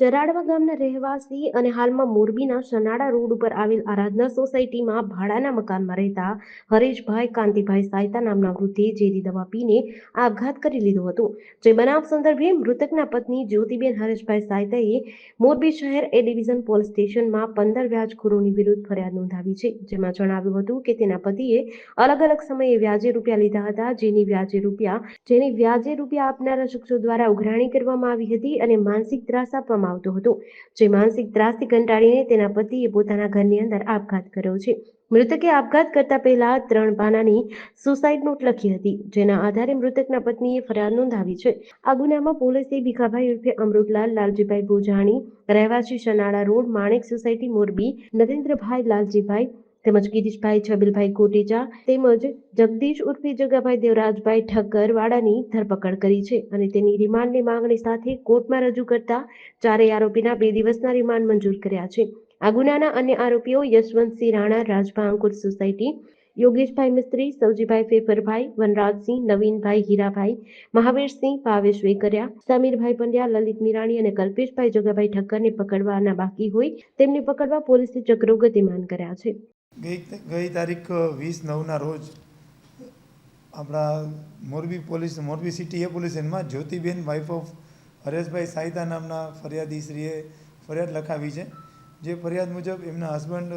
ચરાડવા ગામના રહેવાસી અને હાલમાં મોરબીના સનાડા રોડ ઉપર આવેલ આરાધના સોસાયટીમાં ભાડાના મકાનમાં રહેતા હરેશભાઈ કાંતિભાઈ સાયતા નામના વૃદ્ધે ઝેરી દવા પીને આપઘાત કરી લીધો હતો. જે બનાવ સંદર્ભે મૃતકના પત્ની જ્યોતિબેન હરેશભાઈ સાયતાએ મોરબી શહેર એ ડિવિઝન પોલીસ સ્ટેશનમાં પંદર વ્યાજખોરોની વિરુદ્ધ ફરિયાદ નોંધાવી છે, જેમાં જણાવ્યું હતું કે તેના પતિએ અલગ અલગ સમયે વ્યાજે રૂપિયા લીધા હતા, જેની વ્યાજે રૂપિયા, જેની વ્યાજે રૂપિયા આપનારા શખ્સો દ્વારા ઉઘરાણી કરવામાં આવી હતી અને માનસિક ત્રાસ આપવામાં આવતો હતો. જે માનસિક ત્રાસથી કંટાળીને તેના પતિએ પોતાના ઘરની અંદર આપઘાત કર્યો છે. મૃતકે આપઘાત કરતા પહેલા ત્રણ પાનાની સુસાઇડ નોટ લખી હતી, જેના આધારે મૃતકના પત્નીએ ફરિયાદ નોંધાવી છે. આ ગુનામાં પોલીસે ભીખાભાઈ ઉર્ફે અમૃતલાલ, લાલજીભાઈ ભોજાણી, રહેવાસી શનાળા રોડ, માણેક સોસાયટી, મોરબી, નરેન્દ્રભાઈ, લાલજીભાઈ તેમજ ગિરીશભાઈ છબીલભાઈ કોટેચા તેમજ જગદીશ ઉર્ફે જગાભાઈ દેવરાજભાઈ ઠક્કર વાડાની ધરપકડ કરી છે અને તેની રિમાન્ડની માંગણી સાથે કોર્ટમાં રજૂ કરતા ચારેય આરોપીના બે દિવસના રિમાન્ડ મંજૂર કર્યા છે. આ ગુનાના અન્ય આરોપીઓ યશવંતસિંહ રાણા, રાજભા અંકુર સોસાયટી, યોગેશભાઈ મિસ્ત્રી સૌજીભાઈ ફેફરભાઈ, વનરાજસિંહ, નવીનભાઈ હીરાભાઈ, મહાવીરસિંહ, ભાવેશ વેકરિયા, સમીરભાઈ પંડ્યા, લલિત મીરાણી અને કલ્પેશભાઈ જગાભાઈ ઠક્કરને પકડવાના બાકી હોય તેમને પકડવા પોલીસે ચક્રો ગતિમાન કર્યા છે. ગઈ ગઈ તારીખ વીસ નવના રોજ આપણા Morbi police, Morbi city A police Jyotiben wife of Hareshbhai Sahita નામના ફરિયાદીશ્રીએ ફરિયાદ લખાવી છે. જે ફરિયાદ મુજબ એમના હસબન્ડ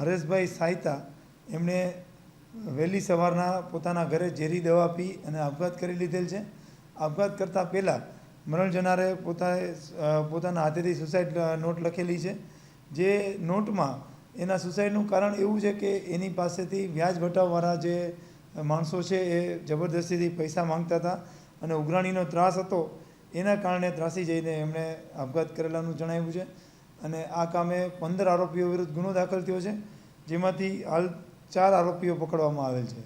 હરેશભાઈ સાહિતા એમણે વહેલી સવારના પોતાના ઘરે ઝેરી દવા પી અને આપઘાત કરી લીધેલ છે. આપઘાત કરતાં પહેલાં મરણ જનારે પોતાએ પોતાના હાથેથી સુસાઇડ નોટ લખેલી છે. જે નોટમાં એના સુસાઇડનું કારણ એવું છે કે એની પાસેથી વ્યાજ વટાવવાળા જે માણસો છે એ જબરદસ્તીથી પૈસા માંગતા હતા અને ઉઘરાણીનો ત્રાસ હતો એના કારણે ત્રાસી જઈને એમણે આપઘાત કરેલાનું જણાવ્યું છે. અને આ કામે પંદર આરોપીઓ વિરુદ્ધ ગુનો દાખલ થયો છે જેમાંથી હાલ ચાર આરોપીઓ પકડવામાં આવેલ છે.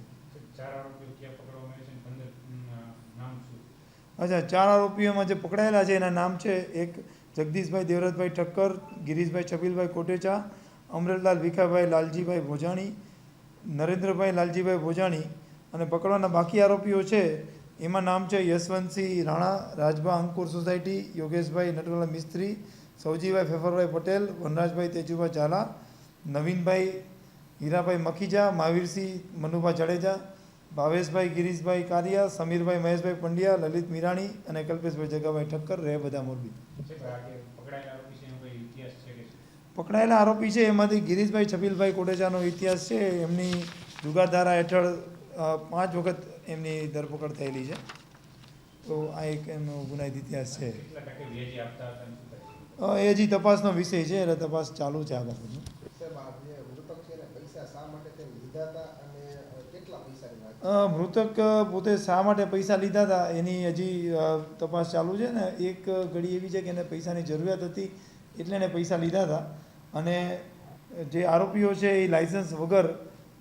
અચ્છા ચાર આરોપીઓમાં જે પકડાયેલા છે એના નામ છે એક જગદીશભાઈ દેવરાજભાઈ ઠક્કર ગિરીશભાઈ છબીલભાઈ કોટેચા અમરતલાલ ભીખાભાઈ લાલજીભાઈ ભોજાણી, નરેન્દ્રભાઈ લાલજીભાઈ ભોજાણી અને પકડવાના બાકી આરોપીઓ છે. એમાં નામ છે યશવંતસિંહ રાણા, રાજભા અંકુર સોસાયટી, યોગેશભાઈ નટવરલાલ મિસ્ત્રી, સૌજીભાઈ ફેફરભાઈ પટેલ, વનરાજભાઈ તેજુભાઈ ઝાલા, નવીનભાઈ હીરાભાઈ મખીજા, મહાવીરસિંહ મનુભા જાડેજા, ભાવેશભાઈ ગિરીશભાઈ કારિયા, સમીરભાઈ મહેશભાઈ પંડ્યા, લલિત મીરાણી અને કલ્પેશભાઈ જગાભાઈ ઠક્કર રહે બધા મોરબી. પકડાયેલા આરોપી છે એમાંથી ગિરીશભાઈ છબીલભાઈ કોટેચાનો ઇતિહાસ છે એમની જુગારધારા હેઠળ પાંચ વખત એમની ધરપકડ થયેલી છે. તો આ એક એમનો ગુનાહિત ઇતિહાસ છે. એ હજી તપાસનો વિષય છે એટલે તપાસ ચાલુ છે આ બાબતની મૃતક પોતે શા માટે પૈસા લીધા હતા એની હજી તપાસ ચાલુ છે ને એક ઘડી એવી છે કે એને પૈસાની જરૂરિયાત હતી એટલે એને પૈસા લીધા હતા. અને જે આરોપીઓ છે એ લાઇસન્સ વગર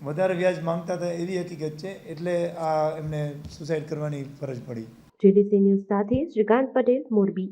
વધારે વ્યાજ માંગતા હતા એવી હકીકત છે, એટલે આ એમને સુસાઇડ કરવાની ફરજ પડી. જીડીસી ન્યૂઝ સાથે શ્રીકાંત પટેલ, મોરબી.